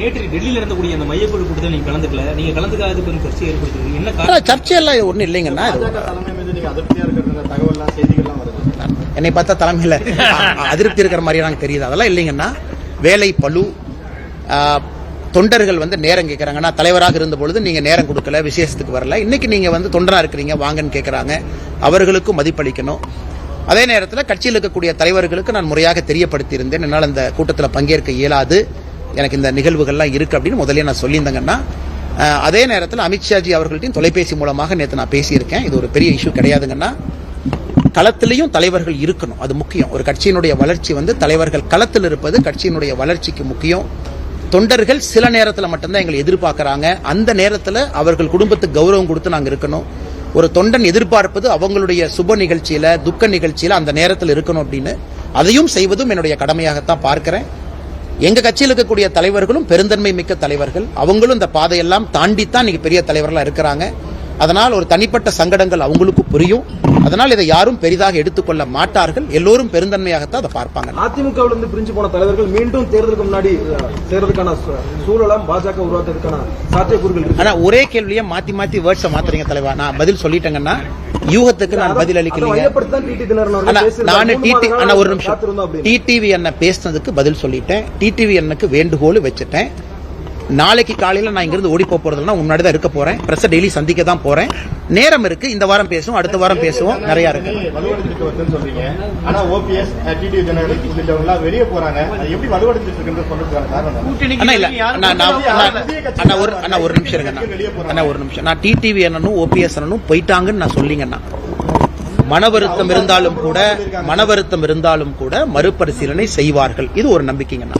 நேற்று டெல்லியில் நடந்தக்கூடிய அந்த மையக்குழு கூட்டத்தில் நீங்க கலந்துக்கல. நீங்க கலந்துக்காதது கொஞ்சம் சர்ச்சை ஏற்படுத்துது. என்ன காரணம்? சர்ச்சையெல்லாம் ஒன்றும் இல்லைங்கண்ணா. தலைமை மீது நீங்க அதிருப்தியா இருக்கிற தகவல்லாம் செய்திகள்லாம் வருது. என்னை பார்த்தா தலைமையில் அதிருப்தி இருக்கிற மாதிரி எனக்கு தெரியுது. அதெல்லாம் இல்லைங்கன்னா வேலை பளு ஆ, தொண்டர்கள் வந்து நேரம் கேட்குறாங்க நான் தலைவராக இருந்த பொழுது நீங்கள் நேரம் கொடுக்கல விசேஷத்துக்கு வரல. இன்னைக்கு நீங்கள் வந்து தொண்டராக இருக்கிறீங்க வாங்கன்னு கேட்குறாங்க அவர்களுக்கும் மதிப்பளிக்கணும். அதே நேரத்தில் கட்சியில் இருக்கக்கூடிய தலைவர்களுக்கு நான் முறையாக தெரியப்படுத்தியிருந்தேன். என்னால் அந்த கூட்டத்தில் பங்கேற்க இயலாது. எனக்கு இந்த நிகழ்வுகள்லாம் இருக்குது அப்படின்னு முதல்ல நான் சொல்லியிருந்தேங்கன்னா அதே நேரத்தில் அமித்ஷாஜி அவர்கள்ட்டையும் தொலைபேசி மூலமாக நேற்று நான் பேசியிருக்கேன். இது ஒரு பெரிய இஷ்யூ கிடையாதுங்கன்னா களத்திலையும் தலைவர்கள் இருக்கணும். அது முக்கியம். ஒரு கட்சியினுடைய வளர்ச்சி வந்து தலைவர்கள் களத்தில் இருப்பது கட்சியினுடைய வளர்ச்சிக்கு முக்கியம். தொண்டர்கள் சில நேரத்தில் மட்டும்தான் எங்களை எதிர்பார்க்குறாங்க. அந்த நேரத்தில் அவர்கள் குடும்பத்துக்கு கௌரவம் கொடுத்து நாங்கள் இருக்கணும். ஒரு தொண்டன் எதிர்பார்ப்பது அவங்களுடைய சுப நிகழ்ச்சியில் துக்க நிகழ்ச்சியில் அந்த நேரத்தில் இருக்கணும் அப்படின்னு. அதையும் செய்வதும் என்னுடைய கடமையாகத்தான் பார்க்கிறேன். எங்க கட்சியில் இருக்கக்கூடிய தலைவர்களும் பெருந்தன்மை மிக்க தலைவர்கள். அவங்களும் இந்த பாதையெல்லாம் தாண்டித்தான் இன்னைக்கு பெரிய தலைவர்களாக இருக்கிறாங்க. அதனால் ஒரு தனிப்பட்ட சங்கடங்கள் அவங்களுக்கு புரியும். அதனால் இதை யாரும் பெரிதாக எடுத்துக்கொள்ள மாட்டார்கள். எல்லோரும் பெருந்தன்மையாகத்தான் அதை பார்ப்பாங்க. அதிமுகவில் இருந்து பிரிஞ்சு போன தலைவர்கள் மீண்டும் தேர்தலுக்கு முன்னாடி சேர்றதுக்கான சூழலாம் பாஜக உருவாக்குறதுக்கான சாத்தியக்கூறுகள் ஆனா ஒரே கேள்வியை மாத்தி மாத்தி வேர்ட்ஸை மாத்துறீங்க தலைவா. நான் பதில் சொல்லிட்டேங்கன்னா யூகத்துக்கு நான் பதில் அளிக்கலீங்க. ஒரு நிமிஷம். டிடிவி அண்ணன் பேசினதுக்கு பதில் சொல்லிட்டேன். டிடிவி அண்ணனுக்கு வேண்டுகோள் வச்சுட்டேன். நாளைக்கு காலையில நான் இங்கிருந்து ஓடி போக போறதுல முன்னாடி தான் இருக்க போறேன். பிரஸ் டெய்லி சந்திக்க தான் போறேன். நேரம் இருக்கு இந்த வாரம் பேசுவோம் அடுத்த வாரம் பேசுவோம். நிறைய இருக்கு? அண்ணா இல்ல அண்ணா நான் அண்ணா, அண்ணா ஒரு அண்ணா ஒரு நிமிஷம் இருங்க அண்ணா. அண்ணா ஒரு நிமிஷம். நான் டிடிவி அண்ணனும் ஓபிஎஸ் அண்ணனும் போயிட்டாங்கன்னு நான் சொல்லிங்கண்ணா மன வருத்தம் இருந்தாலும் கூட மன வருத்தம் இருந்தாலும் கூட மறுபரிசீலனை செய்வார்கள். இது ஒரு நம்பிக்கைங்கண்ணா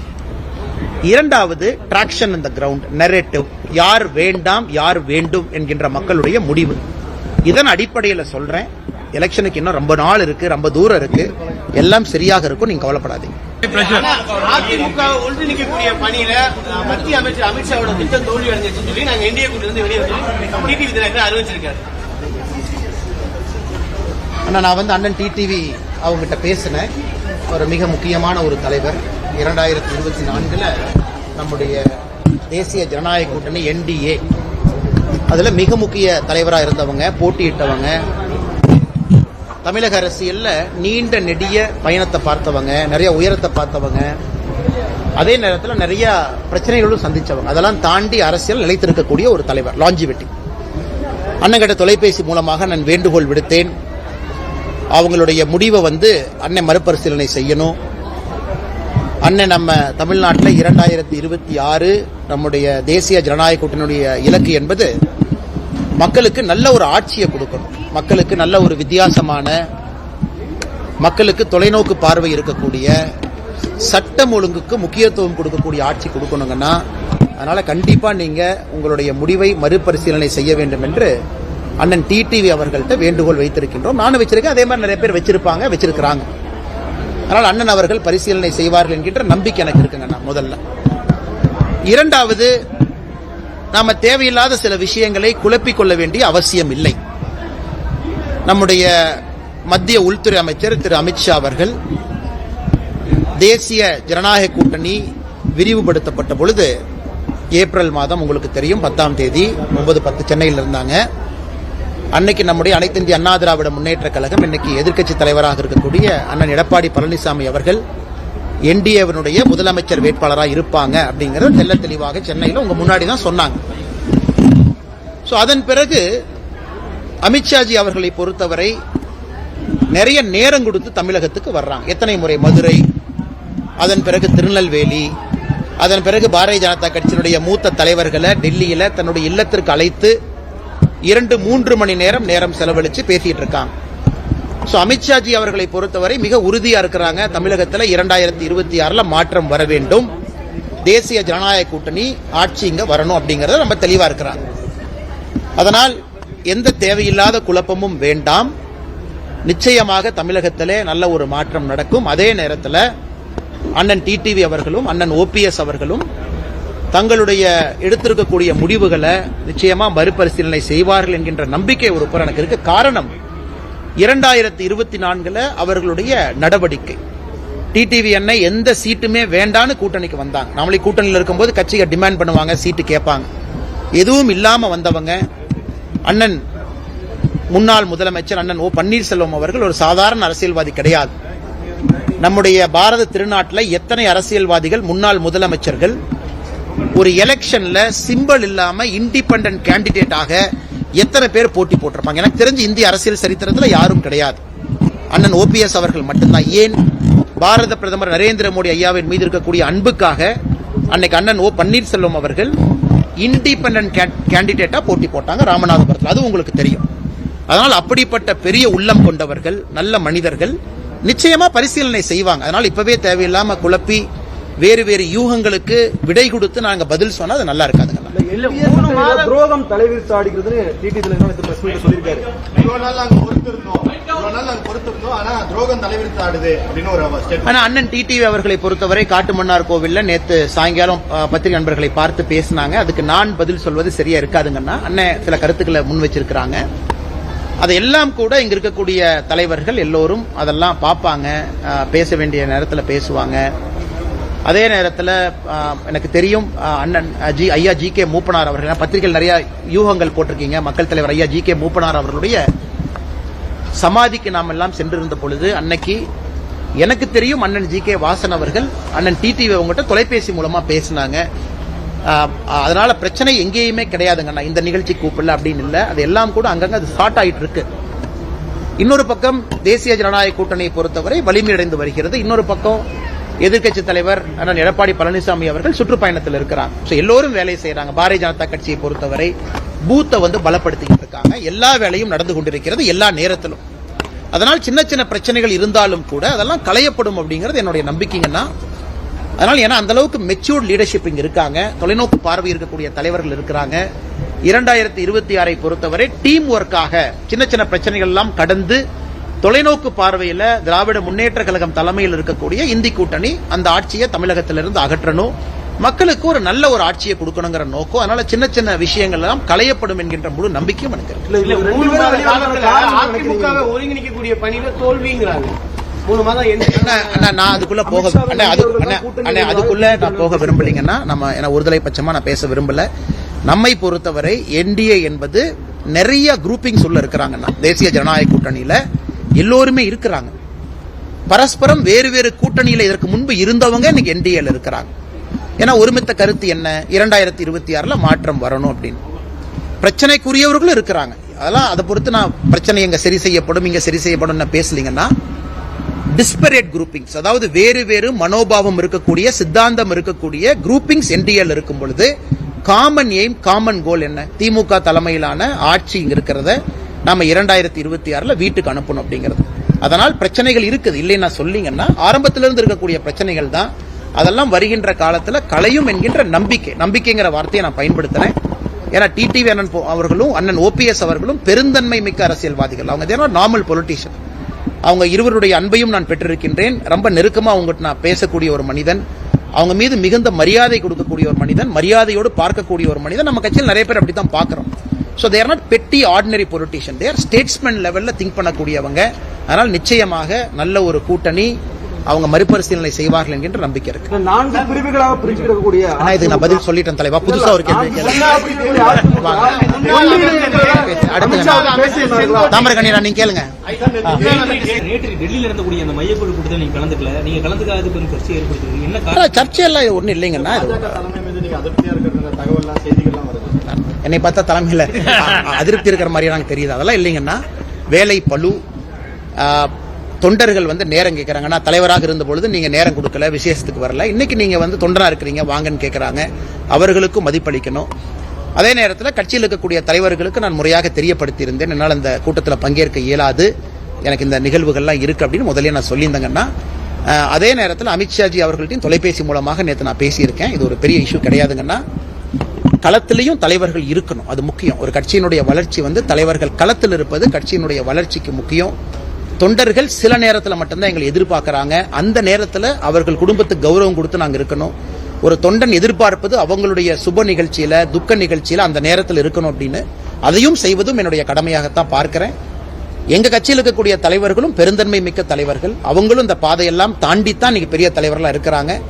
இரண்டாவது டிராக்ஷன் இந்த கிரவுண்ட் நெரேட்டிவ் யார் வேண்டாம் யார் வேண்டும் என்கின்ற மக்களுடைய முடிவு. இதன் அடிப்படையில் சொல்றேன். எலெக்ஷனுக்கு இன்னும் ரொம்ப நாள் இருக்கு ரொம்ப தூரம் இருக்கு. எல்லாம் சரியாக இருக்கும் நீங்க கவலைப்படாதீங்க. அதிமுக ஒன்றிணைக்கக்கூடிய பணியில மத்திய அமைச்சர் அமித்ஷாவோட திட்டம் தோல்வி அடைஞ்சிருச்சுன்னு சொல்லி நாங்க என்டிஏ கூட்டில இருந்து வெளியே வந்து அறிவிச்சிருக்காரு. அண்ணா நான் வந்து அண்ணன் டிடிவி அவங்ககிட்ட பேசினேன். ஒரு மிக முக்கியமான ஒரு தலைவர். இரண்டாயிரத்தி இருபத்தி நான்குல நம்முடைய தேசிய ஜனநாயக கூட்டணி என்டிஏ அதுல மிக முக்கிய தலைவராக இருந்தவங்க போட்டியிட்டவங்க தமிழக அரசியல்ல நீண்ட நெடிய பயணத்தை பார்த்தவங்க நிறைய உயரத்தை பார்த்தவங்க அதே நேரத்தில் நிறைய பிரச்சனைகளும் சந்திச்சவங்க. அதெல்லாம் தாண்டி அரசியல் நிலைத்திருக்கக்கூடிய ஒரு தலைவர் லாஞ்சிவிட்டி. அண்ணங்கிட்ட தொலைபேசி மூலமாக நான் வேண்டுகோள் விடுத்தேன். அவங்களுடைய முடிவை வந்து அன்னை மறுபரிசீலனை செய்யணும். அண்ணன் நம்ம தமிழ்நாட்டில் இரண்டாயிரத்தி இருபத்தி ஆறு நம்முடைய தேசிய ஜனநாயக கூட்டணியுடைய இலக்கு என்பது மக்களுக்கு நல்ல ஒரு ஆட்சியை கொடுக்கணும். மக்களுக்கு நல்ல ஒரு வித்தியாசமான மக்களுக்கு தொலைநோக்கு பார்வை இருக்கக்கூடிய சட்டம் ஒழுங்குக்கு முக்கியத்துவம் கொடுக்கக்கூடிய ஆட்சி கொடுக்கணுங்கன்னா அதனால கண்டிப்பா நீங்க உங்களுடைய முடிவை மறுபரிசீலனை செய்ய வேண்டும் என்று அண்ணன் டிடிவி அவர்கள்ட்ட வேண்டுகோள் வைத்திருக்கின்றோம். நானும் வச்சிருக்கேன். அதே மாதிரி நிறைய பேர் வச்சிருப்பாங்க வச்சிருக்கிறாங்க. அதனால் அண்ணன் அவர்கள் பரிசீலனை செய்வார்கள் என்கின்ற நம்பிக்கை எனக்கு இருக்குங்கண்ணா முதல்ல. இரண்டாவது நாம தேவையில்லாத சில விஷயங்களை குழப்பிக் கொள்ள வேண்டிய அவசியம் இல்லை. நம்முடைய மத்திய உள்துறை அமைச்சர் திரு. அமித்ஷா அவர்கள் தேசிய ஜனநாயக கூட்டணி விரிவுபடுத்தப்பட்ட பொழுது ஏப்ரல் மாதம் உங்களுக்கு தெரியும் பத்தாம் தேதி ஒன்பது பத்து சென்னையில் இருந்தாங்க அன்னைக்கு நம்முடைய அனைத்து இந்திய அண்ணா திராவிட முன்னேற்ற கழகம் இன்னைக்கு எதிர்க்கட்சி தலைவராக இருக்கக்கூடிய அண்ணன் எடப்பாடி பழனிசாமி அவர்கள் என்டிஏவினுடைய முதலமைச்சர் வேட்பாளராக இருப்பாங்க அப்படிங்கறத தெல்ல தெளிவாக சென்னையில் உங்க முன்னாடி தான் சொன்னாங்க. ஸோ அதன் பிறகு அமித்ஷாஜி அவர்களை பொறுத்தவரை நிறைய நேரம் கொடுத்து தமிழகத்துக்கு வர்றாங்க. எத்தனை முறை மதுரை அதன் பிறகு திருநெல்வேலி அதன் பிறகு பாரதிய ஜனதா கட்சியினுடைய மூத்த தலைவர்களை டெல்லியில தன்னுடைய இல்லத்திற்கு அழைத்து இரண்டு மூன்று மணி நேரம் நேரம் செலவழித்து பேசிட்டு இருக்காங்க. ஸோ அமித்ஷாஜி அவர்களை பொறுத்தவரை மிக உறுதியாக இருக்கிறாங்க. தமிழகத்தில் இரண்டாயிரத்தி இருபத்தி ஆறில் மாற்றம் வர வேண்டும். தேசிய ஜனநாயக கூட்டணி ஆட்சி இங்கே வரணும் அப்படிங்கிறத ரொம்ப தெளிவாக இருக்கிறாங்க. அதனால் எந்த தேவையில்லாத குழப்பமும் வேண்டாம். நிச்சயமாக தமிழகத்திலே நல்ல ஒரு மாற்றம் நடக்கும். அதே நேரத்தில் அண்ணன் டிடிவி அவர்களும் அண்ணன் ஓபிஎஸ் அவர்களும் தங்களுடைய எடுத்திருக்கக்கூடிய முடிவுகளை நிச்சயமா மறுபரிசீலனை செய்வார்கள் என்கின்ற நம்பிக்கை ஒரு புறம் எனக்கு இருக்கு. காரணம் இரண்டாயிரத்தி இருபத்தி நான்குல அவர்களுடைய நடவடிக்கை. டிடிவி அண்ணன் எந்த சீட்டுமே வேண்டான்னு கூட்டணிக்கு வந்தாங்க. நாமளே கூட்டணியில் இருக்கும்போது கட்சிகள் டிமாண்ட் பண்ணுவாங்க சீட்டு கேட்பாங்க. எதுவும் இல்லாம வந்தவங்க அண்ணன் முன்னாள் முதலமைச்சர் அண்ணன் ஓ பன்னீர்செல்வம் அவர்கள் ஒரு சாதாரண அரசியல்வாதி கிடையாது. நம்முடைய பாரத திருநாட்டில் எத்தனை அரசியல்வாதிகள் முன்னாள் முதலமைச்சர்கள் ஒரு எலெக்ஷன்ல சிம்பிள் இல்லாம இண்டிபெண்ட் கேண்டிடேட்டாக எத்தனை பேர் போட்டி போட்டிருப்பாங்க? எனக்கு தெரிஞ்சு இந்திய அரசியல் சரித்திரத்தில் யாரும் கிடையாது. அண்ணன் ஓபிஎஸ் அவர்கள் மட்டும்தான். ஏன்? பாரத பிரதமர் நரேந்திர மோடி ஐயாவின் மீது இருக்கக்கூடிய அன்புக்காக அன்னைக்கு அண்ணன் ஓ பன்னீர்செல்வம் அவர்கள் இண்டிபெண்ட் கேண்டிடேட்டா போட்டி போட்டாங்க ராமநாதபுரத்தில். அது உங்களுக்கு தெரியும். அதனால் அப்படிப்பட்ட பெரிய உள்ளம் கொண்டவர்கள் நல்ல மனிதர்கள் நிச்சயமா பரிசீலனை செய்வாங்க. அதனால் இப்பவே தேவையில்லாம குழப்பி வேறு வேறு யூகங்களுக்கு விடை கொடுத்து நாங்க பதில் சொன்னா அது நல்லா இருக்காதுங்க. துரோகம் தலைவிரி சாடிக்கிறதுன்னு டிடி சொல்லியிருக்காரு. அண்ணன் டிடிவி அவர்களை பொறுத்தவரை காட்டுமன்னார் கோவில்ல நேத்து சாயங்காலம் பத்திரிகை நண்பர்களை பார்த்து பேசினாங்க. அதுக்கு நான் பதில் சொல்வது சரியா இருக்காதுங்கன்னா அண்ணன் சில கருத்துக்களை முன் வச்சிருக்கிறாங்க. அதையெல்லாம் கூட இங்க இருக்கக்கூடிய தலைவர்கள் எல்லோரும் அதெல்லாம் பார்ப்பாங்க. பேச வேண்டிய நேரத்தில் பேசுவாங்க. அதே நேரத்தில் எனக்கு தெரியும் அண்ணன் ஜி ஐயா ஜி கே மூப்பனார் அவர்கள். ஏன்னா பத்திரிகையில் நிறைய யூகங்கள் போட்டிருக்கீங்க. மக்கள் தலைவர் ஐயா ஜி கே மூப்பனார் அவர்களுடைய சமாதிக்கு நாம் எல்லாம் சென்றிருந்த பொழுது அன்னைக்கு எனக்கு தெரியும் அண்ணன் ஜி கே வாசன் அவர்கள் அண்ணன் டிடிவி அவங்ககிட்ட தொலைபேசி மூலமா பேசினாங்க. அதனால பிரச்சனை எங்கேயுமே கிடையாதுங்கண்ணா இந்த நிகழ்ச்சி கூப்பிடல அப்படின்னு இல்லை. அது எல்லாம் கூட அங்கங்க அது ஸ்டார்ட் ஆயிட்டு இருக்கு. இன்னொரு பக்கம் தேசிய ஜனநாயக கூட்டணியை பொறுத்தவரை வலிமையடைந்து வருகிறது. இன்னொரு பக்கம் எதிர்க்கட்சி தலைவர் அண்ணன் எடப்பாடி பழனிசாமி அவர்கள் சுற்றுப்பயணத்தில் இருக்கிறாங்க. ஸோ எல்லோரும் வேலை செய்யறாங்க பாரதிய ஜனதா கட்சியை பொறுத்தவரை பூத்தை வந்து பலப்படுத்திக்கிட்டு இருக்காங்க. எல்லா வேலையும் நடந்து கொண்டிருக்கிறது எல்லா நேரத்திலும். அதனால் சின்ன சின்ன பிரச்சனைகள் இருந்தாலும் கூட அதெல்லாம் களையப்படும் அப்படிங்கிறது என்னுடைய நம்பிக்கைங்கன்னா அதனால் ஏன்னா அந்த அளவுக்கு மெச்சூர்ட் லீடர்ஷிப் இங்கே இருக்காங்க. தொலைநோக்கு பார்வை இருக்கக்கூடிய தலைவர்கள் இருக்கிறாங்க. இரண்டாயிரத்தி இருபத்தி ஆறை பொறுத்தவரை டீம் ஒர்க்காக சின்ன சின்ன பிரச்சனைகள் எல்லாம் கடந்து தொலைநோக்கு பார்வையில திராவிட முன்னேற்ற கழகம் தலைமையில் இருக்கக்கூடிய இந்தி கூட்டணி அந்த ஆட்சியை தமிழகத்திலிருந்து அகற்றணும். மக்களுக்கு ஒரு நல்ல ஒரு ஆட்சியை கொடுக்கணுங்கிற நோக்கம். அதனால சின்ன சின்ன விஷயங்கள் எல்லாம் களையப்படும் என்கின்ற முழு நம்பிக்கையும் எனக்கு ஒருங்கிணைக்கக்கூடிய பணியில தோல்விங்கிறாங்க. மூணு மாதம் எந்த அண்ணா, அண்ணா, நான் அதுக்குள்ள போக அதுக்குள்ள நான் போக விரும்பலைங்கன்னா நம்ம ஏன்னா ஒருதலை பட்சமா நான் பேச விரும்பல. நம்மை பொறுத்தவரை என்டிஏ என்பது நிறைய குரூப்பிங்ஸ் உள்ள இருக்கிறாங்கண்ணா. தேசிய ஜனநாயக கூட்டணியில. எல்லோருமே இருக்கிறாங்க. பரஸ்பரம் வேறு வேறு கூட்டணியில் இதற்கு முன்பு இருந்தவங்க இன்னைக்கு என்டிஏல இருக்கிறாங்க. ஏன்னா ஒருமித்த கருத்து என்ன? இரண்டாயிரத்தி இருபத்தி ஆறில் மாற்றம் வரணும் அப்படின்னு. பிரச்சனைக்குரியவர்களும் இருக்கிறாங்க. அதெல்லாம் அதை பொறுத்து நான் பிரச்சனை இங்கே சரி செய்யப்படும் இங்கே சரி செய்யப்படும் நான் பேசலீங்கன்னா டிஸ்பரேட் குரூப்பிங்ஸ் அதாவது வேறு வேறு மனோபாவம் இருக்கக்கூடிய சித்தாந்தம் இருக்கக்கூடிய குரூப்பிங்ஸ் என்டிஎல் இருக்கும் பொழுது காமன் எய்ம் காமன் கோல் என்ன? திமுக தலைமையிலான ஆட்சி இங்கே இருக்கிறத நம்ம இரண்டாயிரத்தி இருபத்தி ஆறில் வீட்டுக்கு அனுப்பணும் அப்படிங்கிறது. அதனால் பிரச்சனைகள் இருக்குது. இல்லைன்னு நான் சொல்லிங்கன்னா ஆரம்பத்திலிருந்து இருக்கக்கூடிய பிரச்சனைகள் தான். அதெல்லாம் வருகின்ற காலத்தில் களையும் என்கின்ற நம்பிக்கை. நம்பிக்கைங்கிற வார்த்தையை நான் பயன்படுத்துகிறேன் ஏன்னா டிடிவி அண்ணன் போ- அவர்களும் அண்ணன் ஓபிஎஸ் அவர்களும் பெருந்தன்மை மிக்க அரசியல்வாதிகள். அவங்க தேர் நார்மல் பொலிட்டீஷியன் அவங்க இருவருடைய அன்பையும் நான் பெற்றிருக்கின்றேன். ரொம்ப நெருக்கமாக அவங்ககிட்ட நான் பேசக்கூடிய ஒரு மனிதன். அவங்க மீது மிகுந்த மரியாதை கொடுக்கக்கூடிய ஒரு மனிதன். மரியாதையோடு பார்க்கக்கூடிய ஒரு மனிதன். நம்ம கட்சியில் நிறைய பேர் அப்படித்தான் பார்க்குறோம். So they're not petty ordinary politician they're statesman லெவல்ல திங்க் பண்ணக்கூடியவங்க. அதனால் நிச்சயமாக நல்ல ஒரு கூட்டணி அவங்க மறுபரிசீலனை செய்வார்கள் என்கின்ற நம்பிக்கை இருக்கு. நான்கு பிரிவுகளாக பிரிச்சு கிடக்கக்கூடிய ஆனா இது நான் பதில் சொல்லிட்டேன் தலைவா. புதுசா ஒரு கேள்வி தாமரகண்ணீரா நீங்க கேளுங்க. நேற்று டெல்லியில் நடத்தக்கூடிய அந்த மையக்குழு கூட்டத்தில் நீங்க கலந்துக்கல. நீங்க கலந்துக்காதது கொஞ்சம் சர்ச்சை ஏற்படுத்துறீங்க என்ன காரணம்? ஆனா சர்ச்சையெல்லாம் ஒன்றும் இல்லைங்கண்ணா என்னை பார்த்தா தலைமையில் அதிருப்தி இருக்கிற மாதிரி எனக்கு தெரியுது. அதெல்லாம் இல்லைங்கன்னா வேலை பளு தொண்டர்கள் வந்து நேரம் கேட்குறாங்கன்னா தலைவராக இருந்த பொழுது நீங்கள் நேரம் கொடுக்கல விசேஷத்துக்கு வரல. இன்னைக்கு நீங்கள் வந்து தொண்டராக இருக்கிறீங்க வாங்கன்னு கேட்குறாங்க அவர்களுக்கும் மதிப்பளிக்கணும். அதே நேரத்தில் கட்சியில் இருக்கக்கூடிய தலைவர்களுக்கு நான் முறையாக தெரியப்படுத்தியிருந்தேன். என்னால் அந்த கூட்டத்தில் பங்கேற்க இயலாது. எனக்கு இந்த நிகழ்வுகள்லாம் இருக்குது அப்படின்னு முதலே நான் சொல்லியிருந்தேங்கன்னா அதே நேரத்தில் அமித்ஷாஜி அவர்கள்ட்டையும் தொலைபேசி மூலமாக நேற்று நான் பேசியிருக்கேன். இது ஒரு பெரிய இஷ்யூ கிடையாதுங்கன்னா களத்திலையும் தலைவர்கள் இருக்கணும். அது முக்கியம். ஒரு கட்சியினுடைய வளர்ச்சி வந்து தலைவர்கள் களத்தில் இருப்பது கட்சியினுடைய வளர்ச்சிக்கு முக்கியம். தொண்டர்கள் சில நேரத்தில் மட்டும்தான் எங்களை எதிர்பார்க்கறாங்க. அந்த நேரத்தில் அவர்கள் குடும்பத்துக்கு கௌரவம் கொடுத்து நாங்கள் இருக்கணும். ஒரு தொண்டன் எதிர்பார்ப்பது அவங்களுடைய சுப நிகழ்ச்சியில துக்க நிகழ்ச்சியில அந்த நேரத்தில் இருக்கணும் அப்படின்னு அதையும் செய்வதும் என்னுடைய கடமையாகத்தான் பார்க்கிறேன். எங்க கட்சியில் இருக்கக்கூடிய தலைவர்களும் பெருந்தன்மை மிக்க தலைவர்கள். அவங்களும் இந்த பாதையெல்லாம் தாண்டித்தான் இன்னைக்கு பெரிய தலைவர்களாக இருக்கிறாங்க.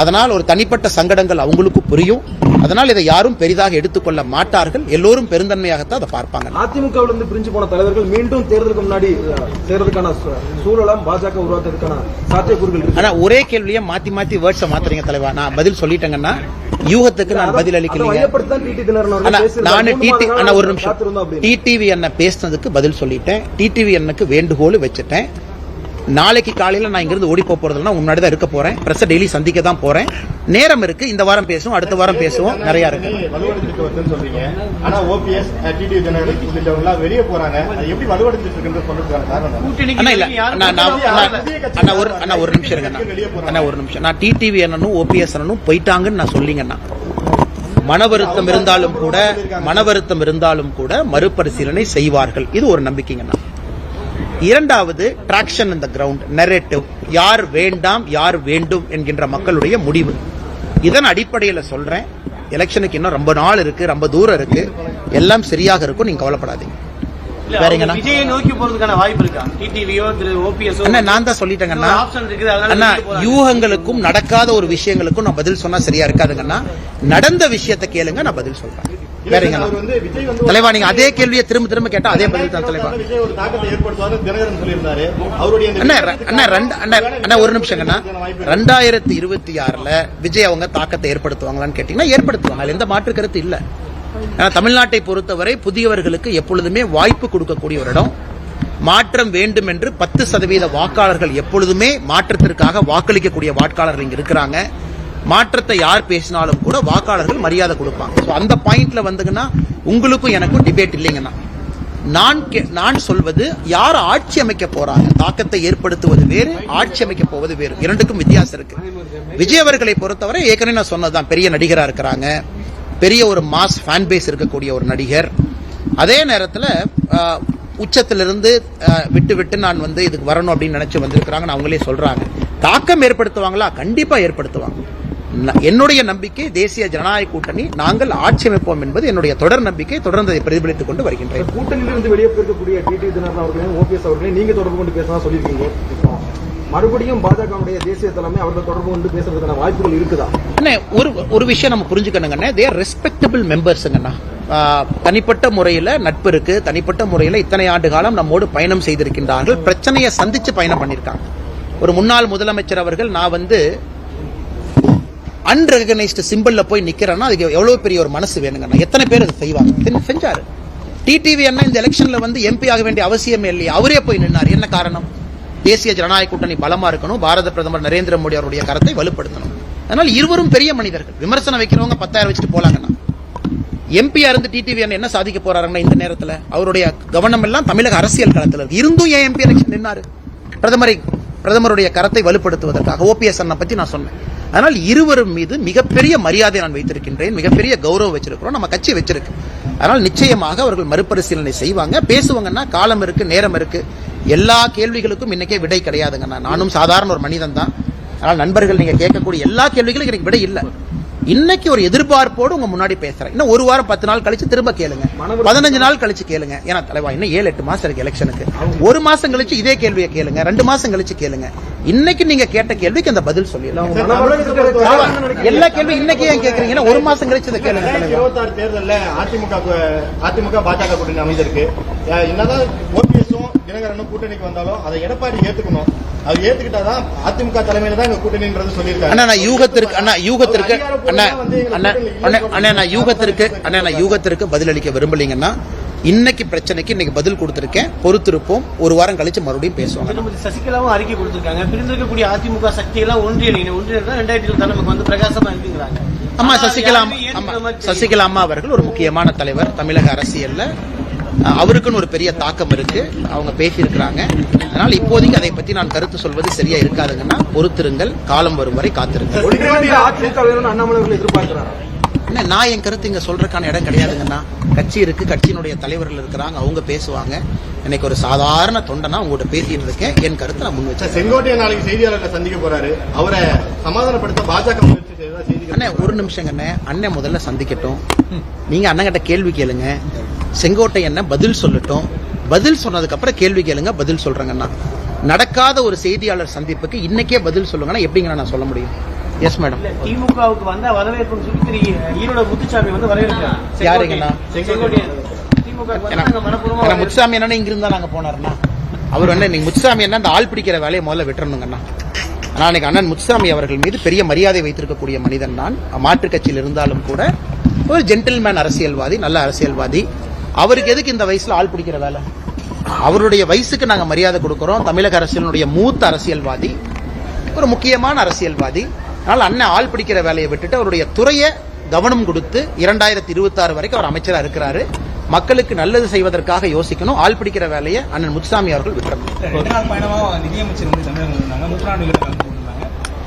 அதனால் ஒரு தனிப்பட்ட சங்கடங்கள் அவங்களுக்கும் புரியும். அதனால் இதை யாரும் பெரிதாக எடுத்துக்கொள்ள மாட்டார்கள். எல்லோரும் பெருந்தன்மையாகத்தான் அதை பார்ப்பாங்க. அதிமுகவிலிருந்து இருந்து பிரிஞ்சு போன தலைவர்கள் மீண்டும் தேர்தலுக்கு முன்னாடி சூ- சூழலாம் பாஜக உருவாக்குறதுக்கான சாத்தியக்கூறுகள் ஆனா ஒரே கேள்வியை மாத்தி மாத்தி வேர்ட்ஸை மாத்துறீங்க தலைவா. நான் பதில் சொல்லிட்டேங்கன்னா யூகத்துக்கு நான் பதில் அளிக்கலைங்க. நானு டிடி அண்ணா ஒரு நிமிஷம். டிடிவி அண்ணன் பேசினதுக்கு பதில் சொல்லிட்டேன். டிடிவி அண்ணனுக்கு வேண்டுகோள் வச்சுட்டேன். நாளைக்கு காலையில நான் இங்கிருந்து ஓடி போக போறதுன்னா முன்னாடி தான் இருக்க போறேன். பிரஸ் டெய்லி சந்திக்க தான் போறேன். நேரம் இருக்கு. இந்த வாரம் பேசுவோம். அடுத்த வாரம் பேசுவோம். நிறைய இருக்கு. அண்ணா இல்ல. யாரும் அண்ணா நான் கூட்டணி அண்ணா, அண்ணா ஒரு அண்ணா ஒரு நிமிஷம் இருங்க அண்ணா. ஒரு நிமிஷம். நான் டிடிவி அண்ணனும் ஓபிஎஸ் அண்ணனும் போயிட்டாங்கன்னு நான் சொல்லிங்கண்ணா மன வருத்தம் இருந்தாலும் கூட மன வருத்தம் இருந்தாலும் கூட மறுபரிசீலனை செய்வார்கள். இது ஒரு நம்பிக்கைங்கண்ணா இரண்டாவது டிராக்ஷன் இந்த கிரவுண்ட் நெரேட்டிவ் யார் வேண்டாம் யார் வேண்டும் என்கின்ற மக்களுடைய முடிவு. இதன் அடிப்படையில் சொல்றேன். எலெக்ஷனுக்கு இன்னும் ரொம்ப நாள் இருக்கு ரொம்ப தூரம் இருக்கு. எல்லாம் சரியாக இருக்கும் நீங்க கவலைப்படாதீங்க. யூகங்களுக்கும் நடக்காத ஒரு விஷயங்களுக்கும் நான் பதில் சொன்னா சரியா இருக்காதுங்கண்ணா நடந்த விஷயத்தை கேளுங்க நான் பதில் சொல்றேன். தலைவா நீங்க அதே கேள்வியை திரும்ப திரும்ப கேட்டா அதே பதில் தான் தலைவா. அண்ணா ர- அண்ணா ரெண்டு அண்ணா அண்ணா ஒரு நிமிஷங்கண்ணா ரெண்டாயிரத்தி இருபத்தி ஆறுல விஜய் அவங்க தாக்கத்தை ஏற்படுத்துவாங்களான்னு கேட்டீங்கன்னா ஏற்படுத்துவாங்க. அதுல எந்த மாற்று கருத்து இல்ல. தமிழ்நாட்டை பொறுத்தவரை புதியவர்களுக்கு எப்பொழுதுமே வாய்ப்பு கொடுக்கக்கூடிய ஒரு இடம். மாற்றம் வேண்டும் என்று பத்து சதவீத வாக்காளர்கள் எப்பொழுதுமே மாற்றத்திற்காக வாக்களிக்கக்கூடிய வாக்காளர்கள் இங்க இருக்கிறாங்க. மாற்றத்தை யார் பேசினாலும் கூட வாக்காளர்கள் மரியாதை கொடுப்பாங்க. ஸோ அந்த பாயிண்ட்ல வந்துங்கன்னா உங்களுக்கும் எனக்கும் டிபேட் இல்லைங்கண்ணா நான் கே- நான் சொல்வது யார் ஆட்சி அமைக்க போறாங்க? தாக்கத்தை ஏற்படுத்துவது வேறு ஆட்சி அமைக்க போவது வேறு. இரண்டுக்கும் வித்தியாசம் இருக்கு. விஜய் அவர்களை பொறுத்தவரை ஏற்கனவே நான் சொன்னதுதான் பெரிய நடிகரா இருக்கிறாங்க. பெரிய ஒரு மாஸ் ஃபேன் பேஸ் இருக்கக்கூடிய ஒரு நடிகர். அதே நேரத்தில் உச்சத்திலிருந்து விட்டு விட்டு நான் வந்து இதுக்கு வரணும் அப்படின்னு நினைச்சு வந்திருக்கிறாங்கன்னு அவங்களே சொல்றாங்க. தாக்கம் ஏற்படுத்துவாங்களா? கண்டிப்பா ஏற்படுத்துவாங்க. என்னுடைய நம்பிக்கை தேசிய ஜனநாயக கூட்டணி நாங்கள் ஆட்சி அமைப்போம் என்பது என்னுடைய தொடர் நம்பிக்கை தொடர்ந்து அதை பிரதிபலித்துக் கொண்டு வருகின்றேன். கூட்டணியிலிருந்து வெளியே போயிருக்கக்கூடிய டிடி தினகரன் அவர்களையும் ஓபிஎஸ் அவர்களையும் நீங்க தொடர்பு கொண்டு பேசலாம் சொல்லியிருக்கீங்க. மறுபடியும் பாஜகவுடைய தேசிய தலைமை அவர்கள் தொடர்பு கொண்டு பேசுறதுக்கான வாய்ப்புகள் இருக்குதா? ஒரு ஒரு விஷயம் நம்ம புரிஞ்சுக்கணுங்கண்ணே தேர் ரெஸ்பெக்டபிள் மெம்பர்ஸுங்கண்ணா தனிப்பட்ட முறையில் நட்பு இருக்கு. தனிப்பட்ட முறையில் இத்தனை ஆண்டு காலம் நம்மோடு பயணம் செய்திருக்கின்றார்கள். பிரச்சனையை சந்திச்சு பயணம் பண்ணியிருக்காங்க ஒரு முன்னாள் முதலமைச்சர் அவர்கள் நான் வந்து அன்ரெகனைஸ்டு சிம்பிளில் போய் நிற்கிறேன்னா அதுக்கு எவ்வளோ பெரிய ஒரு மனசு வேணுங்கண்ணா எத்தனை பேர் அதை செய்வாங்க? செஞ்சார். செஞ்சாரு டிடிவி அண்ணா இந்த எலெக்ஷன்ல வந்து எம்பி ஆக வேண்டிய அவசியமே இல்லையா. அவரே போய் நின்னார். என்ன காரணம்? தேசிய ஜனநாயக கூட்டணி பலமா இருக்கணும். பாரத பிரதமர் நரேந்திர மோடி அவருடைய கரத்தை வலுப்படுத்தணும். அதனால் இருவரும் பெரிய மனிதர்கள். விமர்சனம் வைக்கிறவங்க பத்தாயிரம் வச்சுட்டு போலாங்கண்ணா. எம்பியா இருந்து டிடிவி அண்ணன் என்ன சாதிக்க போறாருன்னா இந்த நேரத்தில்? அவருடைய கவனம் எல்லாம் தமிழக அரசியல் களத்தில் இருக்கு. இருந்தும் ஏன் எம்பி எலெக்ஷன் நின்னாரு? பிரதமரை பிரதமருடைய கரத்தை வலுப்படுத்துவதற்காக ஓபிஎஸ் அண்ணா பத்தி நான் சொன்னேன். அதனால் இருவரும் மீது மிகப்பெரிய மரியாதை நான் வைத்திருக்கின்றேன் மிகப்பெரிய கௌரவம் வச்சிருக்கிறோம் நம்ம கட்சி வச்சிருக்கு. அதனால் நிச்சயமாக அவர்கள் மறுபரிசீலனை செய்வாங்க. பேசுவாங்கன்னா காலம் இருக்கு நேரம் இருக்கு. எல்லா கேள்விகளுக்கும் இன்னைக்கே விடை கிடையாதுங்கண்ணா. நானும் சாதாரண ஒரு மனிதன் தான் அதனால் நண்பர்கள் நீங்க கேட்கக்கூடிய எல்லா கேள்விகளுக்கும் எனக்கு விடை இல்லை. இன்னைக்கு ஒரு எதிர்பார்ப்போடு உங்க முன்னாடி பேசுறேன். இன்னும் ஒரு வாரம் பத்து நாள் கழிச்சு திரும்ப கேளுங்க. பதினஞ்சு நாள் கழிச்சு கேளுங்க. ஏன்னா தலைவா இன்னும் ஏழு எட்டு மாசம் இருக்கு எலெக்ஷனுக்கு. ஒரு மாசம் கழிச்சு இதே கேள்வியை கேளுங்க. ரெண்டு மாசம் கழிச்சு கேளுங்க. இன்னைக்கு நீங்க கேட்ட கேள்விக்கு அந்த பதில் சொல்லிடலாம். எல்லா கேள்வி இன்னைக்கு ஏன் கேக்குறீங்கன்னா ஒரு மாசம் கழிச்சு இதை கேளுங்க இருபத்தாறு தேர்தல்ல அதிமுக அதிமுக பாஜக கூட்டணி அமைந்திருக்கு. என்னதான் தினகரனும் கூட்டணிக்கு வந்தாலும் அதை எடப்பாடி ஏத்துக்கணும். அது ஏத்துக்கிட்டாதான் அதிமுக தலைமையில தான் எங்க கூட்டணின்றது சொல்லியிருக்காரு. அண்ணா நான் யூகத்திற்கு அண்ணா யூகத்திற்கு அண்ணா அண்ணா அண்ணா அண்ணா நான் யூகத்திற்கு அண்ணா நான் யூகத்திற்கு பதிலளிக்க விரும்பலீங்கன்னா இன்னைக்கு பிரச்சனைக்கு இன்னைக்கு பதில் கொடுத்திருக்கேன். பொறுத்திருப்போம். ஒரு வாரம் கழிச்சு மறுபடியும் பேசுவாங்க திருமதி சசிகலாவும் அறிக்கை கொடுத்திருக்காங்க. பிரிந்திருக்கக்கூடிய அதிமுக சக்தி எல்லாம் ஒன்றியணி ஒன்றியம் ரெண்டாயிரத்தி இருபத்தி நமக்கு வந்து பிரகாசமா இருக்குங்கிறாங்க. அம்மா ஆனா, சசிகலா தெரியல. சசிகலா அம்மா அவர்கள் ஒரு முக்கியமான தலைவர் தமிழக அரசியல்ல. அவருக்குன்னு ஒரு பெரிய தாக்கம் இருக்கு. அவங்க பேசியிருக்கிறாங்க. அதனால் இப்போதைக்கு அதை பத்தி நான் கருத்து சொல்வது சரியா இருக்காதுங்கன்னா பொறுத்திருங்கள். காலம் வரும் வரை காத்திருங்கள். என்ன நான் என் கருத்து இங்க சொல்றதுக்கான இடம் கிடையாதுங்கண்ணா. கட்சி இருக்கு கட்சியினுடைய தலைவர்கள் இருக்கிறாங்க அவங்க பேசுவாங்க. இன்னைக்கு ஒரு சாதாரண தொண்டனா உங்ககிட்ட பேசிட்டு இருக்கேன். என் கருத்தை நான் முன் வச்சேன் செங்கோட்டையன் நாளைக்கு செய்தியாளர்களை சந்திக்க போறாரு. அவரை சமாதானப்படுத்த பாஜக முயற்சி செய்ததா செய்திகள்? அண்ணே ஒரு நிமிஷங்க அண்ணே அண்ணன் முதல்ல சந்திக்கட்டும். நீங்க அண்ணன் கேள்வி கேளுங்க. செங்கோட்டை என்ன பதில் சொல்லட்டும். பதில் சொன்னதுக்கு அப்புறம் கேள்வி கேளுங்க பதில் சொல்றேங்கண்ணா நடக்காத ஒரு செய்தியாளர் சந்திப்புக்கு இன்னைக்கே பதில் சொல்லுங்கன்னா எப்படிங்கண்ணா நான் சொல்ல முடியும்? எஸ் மேடம் திமுகவுக்கு வந்த வரவேற்புன்னு சொல்லி ஈரோட முத்துசாமி வந்து வரவேற்கிறார். யாருங்கண்ணா? செங்கோட்டையன். முத்துசாமி என்ன இங்க இருந்தா நாங்க போனாருண்ணா. அவர் என்ன நீங்க முத்துசாமி என்ன அந்த ஆள் பிடிக்கிற வேலையை முதல்ல விட்டுறணுங்கண்ணா நான் அன்னைக்கு அண்ணன் முத்துசாமி அவர்கள் மீது பெரிய மரியாதை வைத்திருக்கக்கூடிய மனிதன் நான் மாற்றுக் கட்சியில் இருந்தாலும் கூட ஒரு ஜென்டில்மேன் அரசியல்வாதி நல்ல அரசியல்வாதி. அவருக்கு எதுக்கு இந்த வயசுல ஆள் பிடிக்கிற வேலை? அவருடைய வயசுக்கு நாங்க மரியாதை கொடுக்கிறோம். தமிழக அரசியலினுடைய மூத்த அரசியல்வாதி ஒரு முக்கியமான அரசியல்வாதி. அதனால அண்ணன் ஆள் பிடிக்கிற வேலையை விட்டுட்டு அவருடைய துறையை கவனம் கொடுத்து இரண்டாயிரத்தி இருபத்தி ஆறு வரைக்கும் அவர் அமைச்சரா இருக்கிறாரு. மக்களுக்கு நல்லது செய்வதற்காக யோசிக்கணும். ஆள் பிடிக்கிற வேலையை அண்ணன் முத்துசாமி அவர்கள்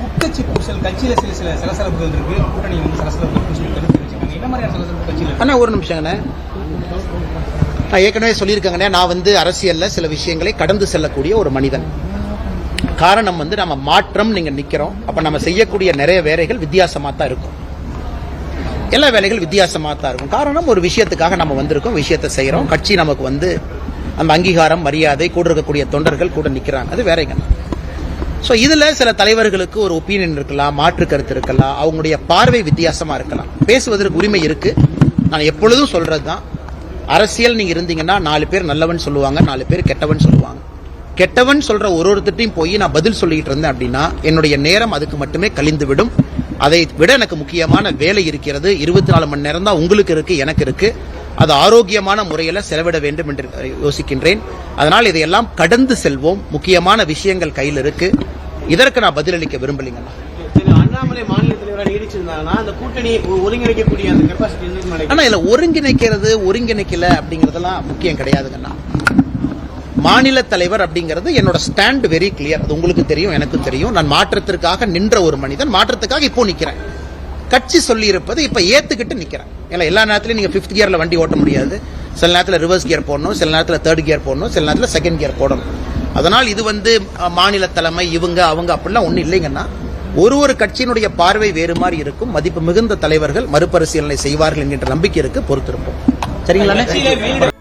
உட்கட்சி பூசல் கட்சியில சில சில சலசலப்புகள் இருக்கு. கூட்டணி வந்து சலசலப்பு ஒரு நிமிஷங்கண்ணே நான் ஏற்கனவே சொல்லியிருக்கேங்கண்ணே நான் வந்து அரசியலில் சில விஷயங்களை கடந்து செல்லக்கூடிய ஒரு மனிதன். காரணம் வந்து நம்ம மாற்றம் நீங்கள் நிற்கிறோம் அப்போ நம்ம செய்யக்கூடிய நிறைய வேலைகள் வித்தியாசமாக தான் இருக்கும். எல்லா வேலைகள் வித்தியாசமாக தான் இருக்கும். காரணம் ஒரு விஷயத்துக்காக நம்ம வந்திருக்கோம் விஷயத்தை செய்கிறோம் கட்சி நமக்கு வந்து அந்த அங்கீகாரம் மரியாதை கூட இருக்கக்கூடிய தொண்டர்கள் கூட நிற்கிறாங்க அது வேறைங்க ஸோ இதில் சில தலைவர்களுக்கு ஒரு ஒப்பீனியன் இருக்கலாம் மாற்று கருத்து இருக்கலாம் அவங்களுடைய பார்வை வித்தியாசமாக இருக்கலாம். பேசுவதற்கு உரிமை இருக்குது நான் எப்பொழுதும் சொல்கிறது தான் அரசியல் நீங்க இருந்தீங்கன்னா நாலு பேர் நல்லவன் சொல்லுவாங்க நாலு பேர் கெட்டவன் சொல்லுவாங்க. கெட்டவன் சொல்ற ஒரு ஒருத்தட்டையும் போய் நான் பதில் சொல்லிக்கிட்டு இருந்தேன் அப்படின்னா என்னுடைய நேரம் அதுக்கு மட்டுமே கழிந்து விடும் அதை விட எனக்கு முக்கியமான வேலை இருக்கிறது இருபத்தி நாலு மணி நேரம் தான் உங்களுக்கு இருக்கு எனக்கு இருக்கு. அது ஆரோக்கியமான முறையில் செலவிட வேண்டும் என்று யோசிக்கின்றேன். அதனால் இதையெல்லாம் கடந்து செல்வோம். முக்கியமான விஷயங்கள் கையில் இருக்கு. இதற்கு நான் பதிலளிக்க விரும்பலைங்கண்ணா அண்ணாமலை மாநில தலைவராக நீடிச்சிருந்தாங்கன்னா அந்த கூட்டணி ஒருங்கிணைக்கக்கூடிய அந்த கெப்பாசிட்டி ஆனா இதுல ஒருங்கிணைக்கிறது ஒருங்கிணைக்கல அப்படிங்கறதெல்லாம் முக்கியம் கிடையாதுங்கண்ணா. மாநில தலைவர் அப்படிங்கிறது என்னோட ஸ்டாண்ட் வெரி கிளியர் அது உங்களுக்கு தெரியும் எனக்கும் தெரியும். நான் மாற்றத்திற்காக நின்ற ஒரு மனிதன் மாற்றத்துக்காக இப்போ நிக்கிறேன். கட்சி சொல்லி இருப்பது இப்ப ஏத்துக்கிட்டு நிக்கிறேன். ஏன்னா எல்லா நேரத்திலும் நீங்க ஃபிஃப்த் கியர்ல வண்டி ஓட்ட முடியாது. சில நேரத்தில் ரிவர்ஸ் கியர் போடணும் சில நேரத்தில் தேர்ட் கியர் போடணும் சில நேரத்தில் செகண்ட் கியர் போடணும். அதனால் இது வந்து மாநில தலைமை இவங்க அவங்க அப்படிலாம் ஒன்றும் இல்லைங்கன்னா ஒரு ஒரு கட்சியினுடைய பார்வை வேறு மாதிரி இருக்கும். மதிப்பு மிகுந்த தலைவர்கள் மறுபரிசீலனை செய்வார்கள் என்கின்ற நம்பிக்கை இருக்கு பொறுத்திருப்போம். சரிங்களா?